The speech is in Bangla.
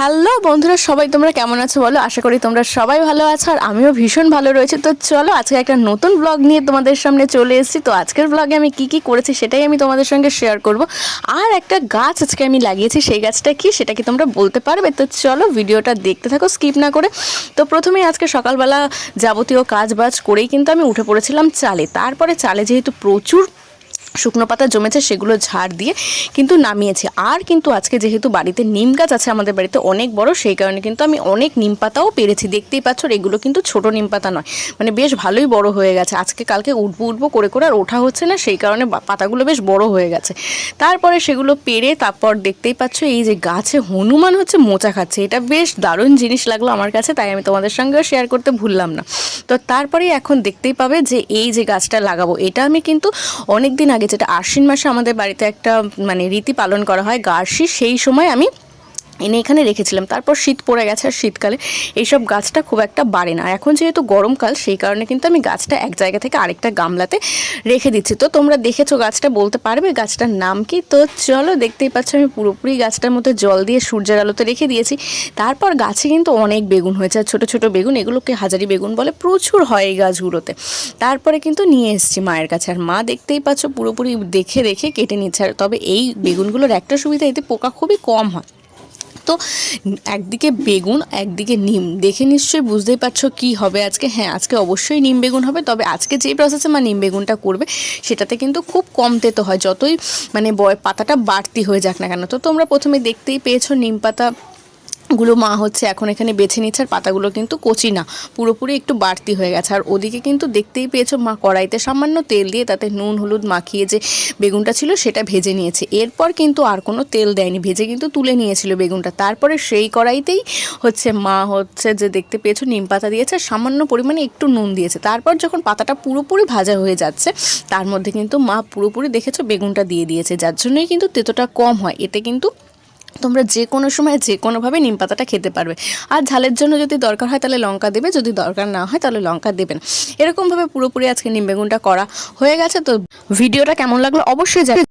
হ্যালো বন্ধুরা, সবাই তোমরা কেমন আছো বলো? আশা করি তোমরা সবাই ভালো আছো আর আমিও ভীষণ ভালো রয়েছে। তো চলো, আজকে একটা নতুন ব্লগ নিয়ে তোমাদের সামনে চলে এসেছি। তো আজকের ব্লগে আমি কি কি করেছি সেটাই আমি তোমাদের সঙ্গে শেয়ার করব। আর একটা গাছ আজকে আমি লাগিয়েছি, সেই গাছটা কি সেটা কি তোমরা বলতে পারবে? তো চলো ভিডিওটা দেখতে থাকো স্কিপ না করে। তো প্রথমেই আজকে সকালবেলা যাবতীয় কাজ বাজ করেই কিন্তু আমি উঠে পড়েছিলাম চালে। তারপরে চালে যেহেতু প্রচুর শুকনো পাতা জমেছে, সেগুলো ঝাড় দিয়ে কিন্তু নামিয়েছি। আর কিন্তু আজকে যেহেতু বাড়িতে নিম গাছ আছে আমাদের বাড়িতে অনেক বড়, সেই কারণে কিন্তু আমি অনেক নিম পাতাও পেরেছি। দেখতেই পাচ্ছ এগুলো কিন্তু ছোট নিম পাতা নয় মানে বেশ ভালোই বড় হয়ে গেছে। আজকে কালকে উঠবো উঠবো করে করে আর ওঠা হচ্ছে না, সেই কারণে পাতাগুলো বেশ বড় হয়ে গেছে। তারপরে সেগুলো পেরে তারপর দেখতেই পাচ্ছ, এই যে গাছে হনুমান হচ্ছে মোচা খাচ্ছে। এটা বেশ দারুণ জিনিস লাগল আমার কাছে, তাই আমি তোমাদের সঙ্গেও শেয়ার করতে ভুললাম না। তো তারপরে এখন দেখতেই পাবে যে এই যে গাছটা লাগাবো, এটা আমি কিন্তু অনেক দিন আগে যেটা আশ্বিন মাসে আমাদের বাড়িতে একটা মানে রীতি পালন করা হয় গার্শি সেই সময় আমি এনে এখানে রেখেছিলাম। তারপর শীত পড়ে গেছে আর শীতকালে এইসব গাছটা খুব একটা বাড়ে না। এখন যেহেতু গরমকাল, সেই কারণে কিন্তু আমি গাছটা এক জায়গা থেকে আরেকটা গামলাতে রেখে দিচ্ছি। তো তোমরা দেখেছ গাছটা, বলতে পারবে গাছটার নাম কি? তো চলো দেখতেই পাচ্ছ আমি পুরোপুরি গাছটার মধ্যে জল দিয়ে সূর্যের আলোতে রেখে দিয়েছি। তারপর গাছে কিন্তু অনেক বেগুন হয়েছে আর ছোটো ছোটো বেগুন, এগুলোকে হাজারি বেগুন বলে প্রচুর হয় এই গাছগুলোতে। তারপরে কিন্তু নিয়ে এসেছি মায়ের কাছে। আর মা দেখতেই পাচ্ছ পুরোপুরি দেখে দেখে কেটে নিচ্ছে। আর তবে এই বেগুনগুলোর একটা সুবিধা, এতে পোকা খুবই কম হয়। তো একদিকে বেগুন, একদিকে নিম। দেখে নিশ্চয়ই বুঝতেই পারছ কি হবে আজকে। হ্যাঁ আজকে অবশ্যই নিম বেগুন হবে, তবে আজকে যে প্রসেসে মা নিম বেগুনটা করবে, সেটাতে কিন্তু খুব কম তেতো হয়। যতই মানে বয় পাতাটা বাড়তি হয়ে যাক না কেন। তো তোমরা প্রথমে দেখতেই পেয়েছ নিম পাতা গুলো মা হচ্ছে এখন এখানে বেছে নিচ্ছে আর পাতাগুলো কিন্তু কচি না। পুরোপুরি একটু বাড়তি হয়ে গেছে। আর ওদিকে কিন্তু দেখতেই পেয়েছ, মা কড়াইতে সামান্য তেল দিয়ে তাতে নুন, হলুদ মাখিয়ে যে বেগুনটা ছিল সেটা ভেজে নিয়েছে। এরপর কিন্তু আর কোনো তেল দেয়নি, ভেজে কিন্তু তুলে নিয়েছিল বেগুনটা। তারপরে সেই কড়াইতেই হচ্ছে মা হচ্ছে যে দেখতে পেয়েছ, নিম পাতা দিয়েছে, সামান্য পরিমাণে একটু নুন দিয়েছে। তারপর যখন পাতাটা পুরোপুরি ভাজা হয়ে যাচ্ছে, তার মধ্যে কিন্তু মা পুরোপুরি দেখেছ বেগুনটা দিয়ে দিয়েছে। যার জন্যই কিন্তু তেতোটা কম হয়। এতে কিন্তু তোমরা যে কোনো সময় যে কোনোভাবে নিম পাতাটা খেতে পারবে। আর ঝালের জন্য যদি দরকার হয় তাহলে লঙ্কা দেবে, যদি দরকার না হয় তাহলে লঙ্কা দেবেন। এরকমভাবে পুরোপুরি আজকে নিম বেগুনটা করা হয়ে গেছে। তো ভিডিওটা কেমন লাগল অবশ্যই জানাবে